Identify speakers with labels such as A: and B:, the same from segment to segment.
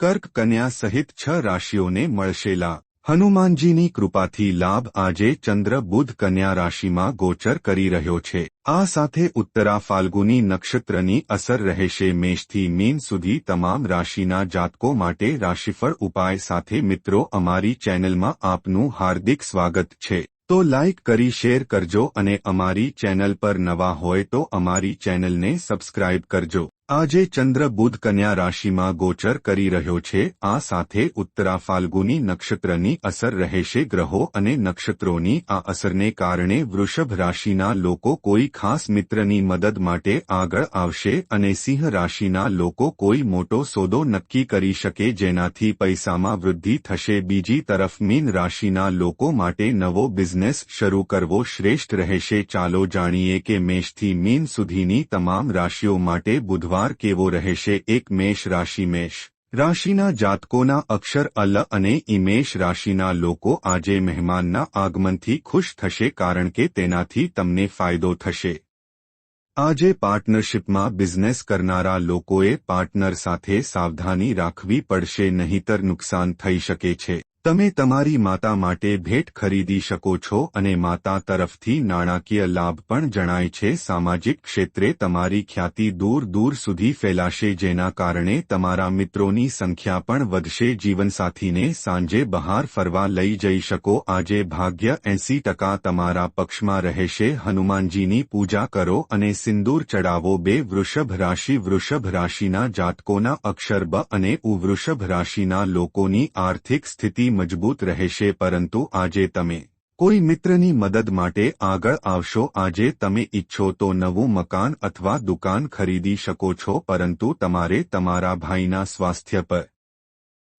A: કર્ક કન્યા સહિત છ રાશિઓને મળશેલા. હનુમાનજીની કૃપાથી લાભ આજે ચંદ્ર બુધ કન્યા રાશિમાં ગોચર કરી રહ્યો છે. આ સાથે ઉત્તરા ફાલ્ગુની નક્ષત્રની અસર રહેશે. મેષથી મીન સુધી તમામ રાશિના જાતકો માટે રાશિફળ ઉપાય સાથે મિત્રો, અમારી ચેનલમાં આપનું હાર્દિક સ્વાગત છે. તો લાઇક કરી, શેર કરજો અને અમારી ચેનલ પર નવા હોય તો અમારી ચેનલને સબસ્ક્રાઇબ કરજો. આજે ચંદ્ર બુધ કન્યા રાશિમાં ગોચર કરી રહ્યો છે. આ સાથે ઉત્તરા ફાલ્ગુની નક્ષત્રની અસર રહેશે. ગ્રહો અને નક્ષત્રોની આ અસરને કારણે વૃષભ રાશિના લોકો કોઈ ખાસ મિત્રની મદદ માટે આગળ આવશે અને સિંહ રાશિના લોકો કોઈ મોટો સોદો નક્કી કરી શકે જેનાથી પૈસામાં વૃદ્ધિ થશે. બીજી તરફ મીન રાશિના લોકો માટે નવો બિઝનેસ શરૂ કરવો શ્રેષ્ઠ રહેશે. ચાલો જાણીએ કે મેષથી મીન સુધીની તમામ રાશિઓ માટે બુધવાર વાર કેવો રહેશે? એક મેષ રાશિ મેષ. રાશિના જાતકોના અક્ષર અલ અને ઇમેષ રાશિના લોકો આજે મહેમાનના આગમનથી ખુશ થશે કારણ કે તેનાથી તમને ફાયદો થશે. આજે પાર્ટનરશિપમાં બિઝનેસ કરનારા લોકોએ પાર્ટનર સાથે સાવધાની રાખવી પડશે નહીતર નુકસાન થઈ શકે છે. તમે તમારી માતા માટે ભેટ ખરીદી શકો છો અને માતા તરફથી નાણાકીય લાભ પણ જણાય છે. સામાજિક ક્ષેત્રે તમારી ખ્યાતિ દૂર દૂર સુધી ફેલાશે, જેના કારણે તમારા મિત્રોની સંખ્યા પણ વધશે. જીવનસાથીને સાંજે બહાર ફરવા લઈ જઈ શકો. આજે ભાગ્ય એંસી ટકા તમારા પક્ષમાં રહેશે. હનુમાનજીની પૂજા કરો અને સિંદૂર ચડાવો બે વૃષભ રાશિ, વૃષભ રાશિના જાતકોના અક્ષર અને ઉ વૃષભ રાશિના લોકોની આર્થિક સ્થિતિ મજબૂત રહેશે પરંતુ આજે તમે કોઈ મિત્રની મદદ માટે આગળ આવશો. આજે તમે ઈચ્છો તો નવું મકાન અથવા દુકાન ખરીદી શકો છો, પરંતુ તમારે તમારા ભાઈના સ્વાસ્થ્ય પર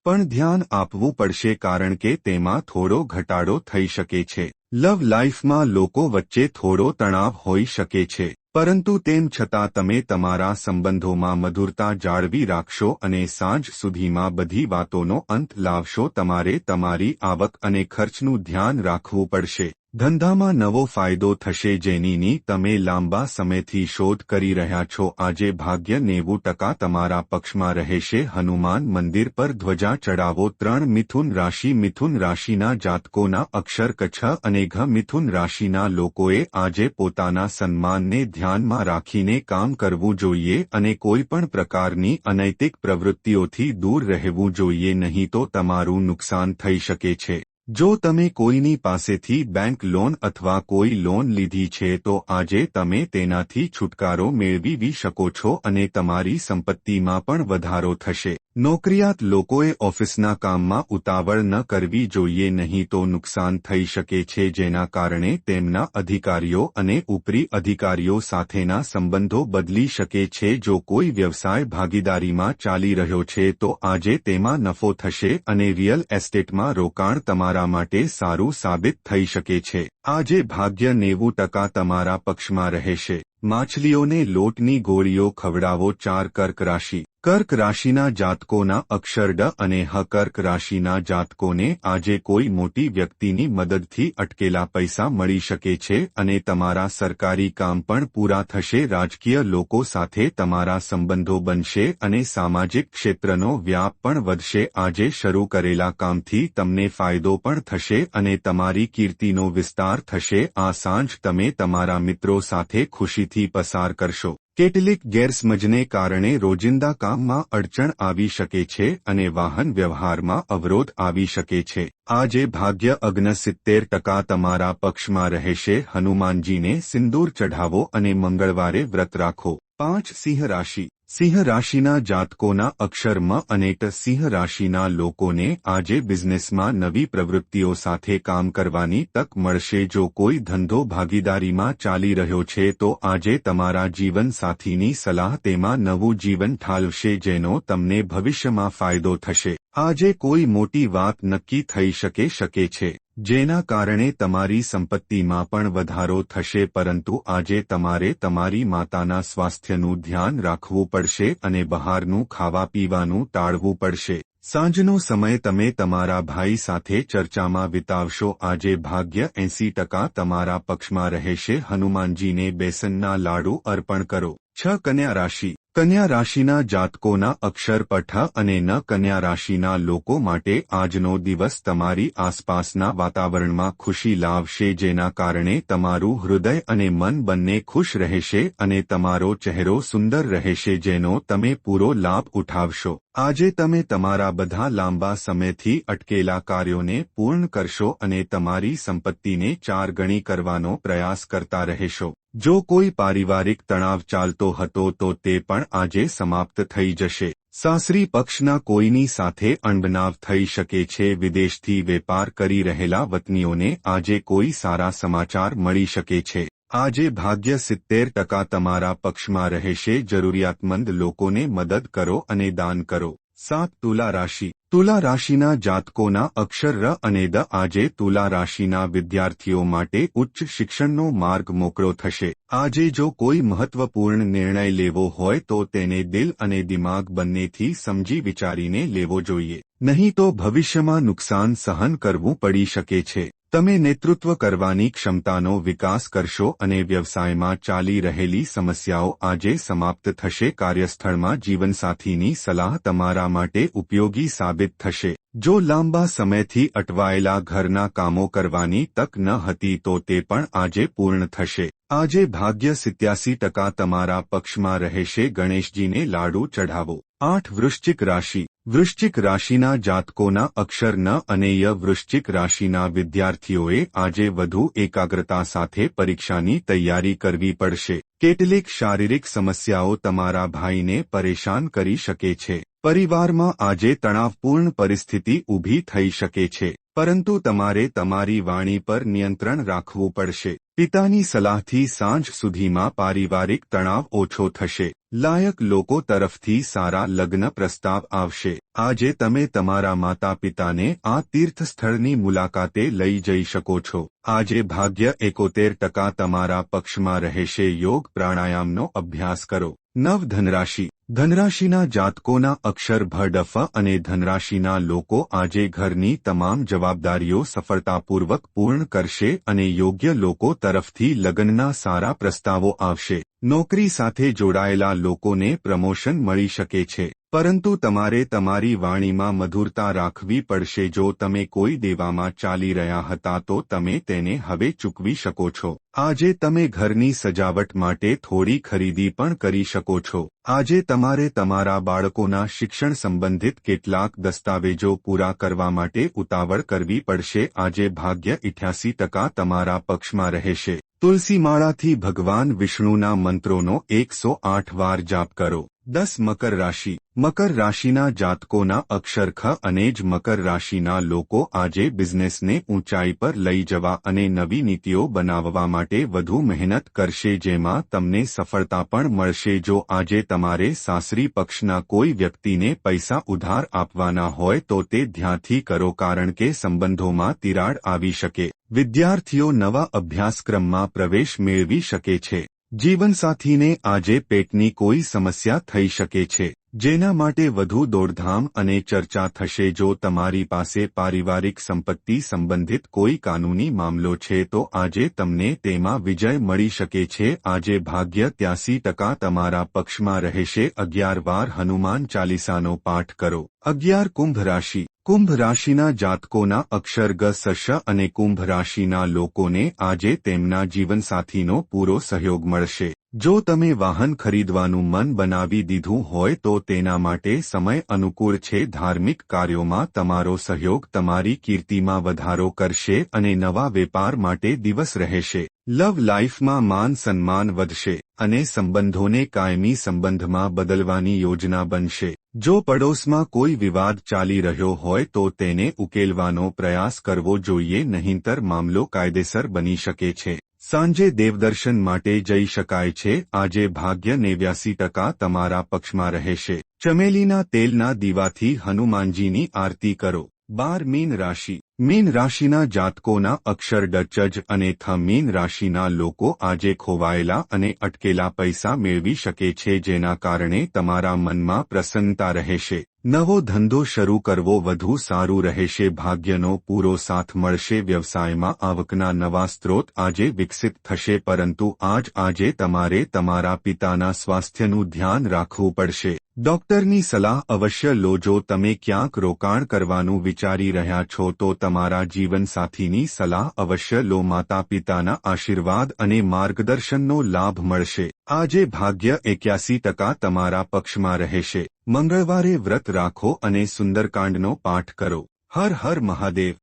A: પણ ધ્યાન આપવું પડશે કારણ કે તેમાં થોડો ઘટાડો થઈ શકે છે. લવ લાઇફમાં લોકો વચ્ચે થોડો તણાવ હોઈ શકે છે. પરંતુ તેમ છતાં તમે તમારા સંબંધોમાં મધુરતા જાળવી રાખશો અને સાંજ સુધીમાં બધી વાતોનો અંત લાવશો. તમારે તમારી આવક અને ખર્ચનું ધ્યાન રાખવું પડશે. ધંધામાં નવો ફાયદો થશે જેનીની તમે લાંબા સમયથી શોધ કરી રહ્યા છો. આજે ભાગ્ય નેવું ટકા તમારા પક્ષમાં રહેશે. હનુમાન મંદિર પર ધ્વજા ચડાવો. ત્રણ મિથુન રાશિ મિથુન રાશિના જાતકોના અક્ષર કચ્છ અને ઘ મિથુન રાશિના લોકોએ આજે પોતાના સન્માનને ધ્યાનમાં રાખીને કામ કરવું જોઈએ અને કોઈ પણ પ્રકારની અનૈતિક પ્રવૃત્તિઓથી દૂર રહેવું જોઈએ, નહીં તો તમારું નુકસાન થઈ શકે છે. જો તમે કોઈની પાસેથી બેંક લોન અથવા કોઈ લોન લીધી છે તો આજે તમે તેનાથી છુટકારો મેળવી શકો છો અને તમારી સંપત્તિમાં પણ વધારો થશે. નોકરિયાત લોકોએ ઓફિસના કામમાં ઉતાવળ ન કરવી જોઈએ નહીં તો નુકસાન થઈ શકે છે જેના કારણે તેમના અધિકારીઓ અને ઉપરી અધિકારીઓ સાથેના સંબંધો બદલી શકે છે. જો કોઈ વ્યવસાય ભાગીદારીમાં ચાલી રહ્યો છે તો આજે તેમાં નફો થશે અને રિયલ એસ્ટેટમાં રોકાણ તમારા માટે સારું સાબિત થઈ શકે છે. આજે ભાગ્ય નેવું ટકા તમારા પક્ષમાં રહેશે. માછલીઓને લોટની ગોળીઓ ખવડાવો. ચાર કર્ક રાશિ. કર્ક રાશિના જાતકોના અક્ષરડ અને હ કર્ક રાશિના જાતકોને આજે કોઈ મોટી વ્યક્તિની મદદથી અટકેલા પૈસા મળી શકે છે અને તમારા સરકારી કામ પણ પૂરા થશે. રાજકીય લોકો સાથે તમારા સંબંધો બનશે અને સામાજિક ક્ષેત્રનો વ્યાપ પણ વધશે. આજે શરૂ કરેલા કામથી તમને ફાયદો પણ થશે અને તમારી કીર્તિનો વિસ્તાર થશે. આ સાંજ તમે તમારા મિત્રો સાથે ખુશીથી પસાર કરશો. કેટલીક ગેરસમજને કારણે રોજિંદા કામમાં અડચણ આવી શકે છે અને વાહન વ્યવહારમાં અવરોધ આવી શકે છે. આજે ભાગ્ય અગ્ન સિત્તેર ટકા તમારા પક્ષમાં રહેશે. હનુમાનજીને સિંદૂર ચઢાવો અને મંગળવારે વ્રત રાખો. પાંચ સિંહ રાશિ. સિંહ રાશિના જાતકોના અક્ષરમાં અનેક અને સિંહ રાશિના લોકોને આજે બિઝનેસમાં નવી પ્રવૃત્તિઓ સાથે કામ કરવાની તક મળશે. જો કોઈ ધંધો ભાગીદારીમાં ચાલી રહ્યો છે, તો આજે તમારા જીવનસાથીની સલાહ તેમાં નવું જીવન ઠાલવશે, જેનો તમને ભવિષ્યમાં ફાયદો થશે. આજે કોઈ મોટી વાત નક્કી થઈ શકે શકે છે. જેના કારણે તમારી સંપત્તિમાં પણ વધારો થશે પરંતુ આજે તમારે તમારી માતાના સ્વાસ્થ્યનું ધ્યાન રાખવું પડશે અને બહારનું ખાવા પીવાનું ટાળવું પડશે. સાંજનો સમય તમે તમારા ભાઈ સાથે ચર્ચામાં વિતાવશો. આજે ભાગ્ય એંસી ટકા તમારા પક્ષમાં રહેશે. હનુમાનજીને બેસનના લાડુ અર્પણ કરો. છ કન્યા રાશિ. કન્યા રાશિના જાતકોના અક્ષર પઠા અને ન કન્યા રાશિના લોકો માટે આજનો દિવસ તમારી આસપાસના વાતાવરણમાં ખુશી લાવશે, જેના કારણે તમારું હૃદય અને મન બંને ખુશ રહેશે અને તમારો ચહેરો સુંદર રહેશે, જેનો તમે પૂરો લાભ ઉઠાવશો. આજે તમે તમારા બધા લાંબા સમયથી અટકેલા કાર્યોને પૂર્ણ કરશો અને તમારી સંપત્તિને ચાર ગણી કરવાનો પ્રયાસ કરતા રહેશો. જો કોઈ પારિવારિક તણાવ ચાલતો હતો તો તે પણ આજે સમાપ્ત થઈ જશે. સાસરી પક્ષના કોઈની સાથે અણબનાવ થઈ શકે છે. વિદેશથી વેપાર કરી રહેલા વતનીઓને આજે કોઈ સારા સમાચાર મળી શકે છે. આજે ભાગ્ય સિત્તેર ટકા તમારા પક્ષમાં રહેશે. જરૂરિયાતમંદ લોકોને મદદ કરો અને દાન કરો. સાત તુલા રાશિ. તુલા રાશિના જાતકોના અક્ષર ર અને દ આજે તુલા રાશિના વિદ્યાર્થીઓ માટે ઉચ્ચ શિક્ષણનો માર્ગ મોકળો થશે. આજે જો કોઈ મહત્વપૂર્ણ નિર્ણય લેવો હોય તો તેને દિલ અને દિમાગ બંનેથી સમજી વિચારીને લેવો જોઈએ. નહીં તો ભવિષ્યમાં નુકસાન સહન કરવું પડી શકે છે. તમે નેતૃત્વ કરવાની ક્ષમતાનો વિકાસ કરશો અને વ્યવસાયમાં ચાલી રહેલી સમસ્યાઓ આજે સમાપ્ત થશે. કાર્યસ્થળમાં જીવનસાથીની સલાહ તમારા માટે ઉપયોગી સાબિત થશે. જો લાંબા સમયથી અટવાયેલા ઘરના કામો કરવાની તક ન હતી તો તે પણ આજે પૂર્ણ થશે. આજે ભાગ્ય સિત્યાસી ટકા તમારા પક્ષમાં રહેશે. ગણેશજીને લાડુ ચઢાવો. આઠ વૃશ્ચિક રાશિ. વૃશ્ચિક રાશિના જાતકોના અક્ષર ન અને ય વૃશ્ચિક રાશિના વિદ્યાર્થીઓએ આજે વધુ એકાગ્રતા સાથે પરીક્ષાની તૈયારી કરવી પડશે. કેટલીક શારીરિક સમસ્યાઓ તમારા ભાઈને પરેશાન કરી શકે છે. પરિવારમાં આજે તણાવપૂર્ણ પરિસ્થિતિ ઊભી થઈ શકે છે, પરંતુ તમારે તમારી વાણી પર નિયંત્રણ રાખવું પડશે. પિતાની સલાહથી સાંજ સુધીમાં પારિવારિક તણાવ ઓછો થશે. લાયક લોકો તરફથી સારા લગ્ન પ્રસ્તાવ આવશે. આજે તમે તમારા માતા પિતાને આ તીર્થસ્થળની મુલાકાતે લઈ જઈ શકો છો. આજે ભાગ્ય એકોતેર ટકા તમારા પક્ષમાં રહેશે યોગ પ્રાણાયામનો અભ્યાસ કરો. નવ ધનરાશિ. ધનરાશિના જાતકોના અક્ષર ભડફ અને ધનરાશિના લોકો આજે ઘરની તમામ જવાબદારીઓ સફળતાપૂર્વક પૂર્ણ કરશે અને યોગ્ય લોકો તરફથી લગ્નના સારા પ્રસ્તાવો આવશે. નોકરી સાથે જોડાયેલા લોકોને પ્રમોશન મળી શકે છે. પરંતુ તમારે તમારી વાણીમાં મધુરતા રાખવી પડશે જો તમે કોઈ દેવામાં ચાલી રહ્યા હતા તો તમે તેને હવે ચૂકવી શકો છો. આજે તમે ઘરની સજાવટ માટે થોડી ખરીદી પણ કરી શકો છો. આજે તમારે તમારા બાળકોના શિક્ષણ સંબંધિત કેટલાક દસ્તાવેજો પૂરા કરવા માટે ઉતાવળ કરવી પડશે. આજે ભાગ્ય ઇઠ્યાસી ટકા તમારા પક્ષમાં રહેશે. તુલસી માળાથી ભગવાન વિષ્ણુના મંત્રોનો એકસો આઠ વાર જાપ કરો. દસ મકર રાશિ. મકર રાશિના જાતકોના અક્ષર અને જ મકર રાશિના લોકો આજે બિઝનેસને ઊંચાઈ પર લઈ જવા અને નવી નીતિઓ બનાવવા માટે વધુ મહેનત કરશે જેમાં તમને સફળતા પણ મળશે. જો આજે તમારે સાસરી પક્ષના કોઈ વ્યક્તિને પૈસા ઉધાર આપવાના હોય તો તે ધ્યાનથી કરો કારણ કે સંબંધોમાં તિરાડ આવી શકે. વિદ્યાર્થીઓ નવા અભ્યાસક્રમમાં પ્રવેશ મેળવી શકે છે. જીવનસાથીને આજે પેટની કોઈ સમસ્યા થઈ શકે છે. જેના માટે વધુ દોડધામ અને ચર્ચા થશે જો તમારી પાસે પારિવારિક સંપત્તિ સંબંધિત કોઈ કાનૂની મામલો છે તો આજે તમને તેમાં વિજય મળી શકે છે. આજે ભાગ્ય ત્યાસી ટકા તમારા પક્ષમાં રહેશે. અગિયાર વાર હનુમાન ચાલીસાનો પાઠ કરો. અગિયાર કુંભ રાશિ. કુંભ રાશિના જાતકોના અક્ષર ગ સશ અને કુંભ રાશિના લોકોને આજે તેમના જીવનસાથીનો પૂરો સહયોગ મળશે. જો તમે વાહન ખરીદવાનું મન બનાવી દીધું હોય તો તેના માટે સમય અનુકૂળ છે. ધાર્મિક કાર્યોમાં તમારો સહયોગ તમારી કીર્તિમાં વધારો કરશે અને નવા વેપાર માટે દિવસ રહેશે. લવ લાઈફમાં માન સન્માન વધશે અને સંબંધોને કાયમી સંબંધમાં બદલવાની યોજના બનશે. જો પડોશમાં કોઈ વિવાદ ચાલી રહ્યો હોય તો તેને ઉકેલવાનો પ્રયાસ કરવો જોઈએ, નહીંતર મામલો કાયદેસર બની શકે છે. સાંજે દેવદર્શન માટે જઈ શકાય છે. આજે ભાગ્ય નેવ્યાસી ટકા તમારા પક્ષમાં રહેશે. ચમેલીના તેલના દીવાથી હનુમાનજીની આરતી કરો. બાર મીન રાશિ. મીન રાશિના જાતકોના અક્ષર ડચજ અને થ મીન રાશિના લોકો આજે ખોવાયેલા અને અટકેલા પૈસા મેળવી શકે છે જેના કારણે તમારા મનમાં પ્રસન્નતા રહેશે. નવો ધંધો શરૂ કરવો વધુ સારું રહેશે, ભાગ્યનો પૂરો સાથ મળશે, વ્યવસાયમાં આવકના નવા સ્ત્રોત આજે વિકસિત થશે, પરંતુ આજ આજે તમારે તમારા પિતાના સ્વાસ્થ્યનું ધ્યાન રાખવું પડશે. ડોક્ટરની સલાહ અવશ્ય લો જો તમે ક્યાંક રોકાણ કરવાનું વિચારી રહ્યા છો તો તમારા જીવનસાથીની સલાહ અવશ્ય લો માતા પિતાના આશીર્વાદ અને માર્ગદર્શનનો લાભ મળશે. આજે ભાગ્ય એક્યાસી ટકા તમારા પક્ષમાં રહેશે. મંગળવારે વ્રત રાખો અને સુંદરકાંડનો પાઠ કરો. હર હર મહાદેવ.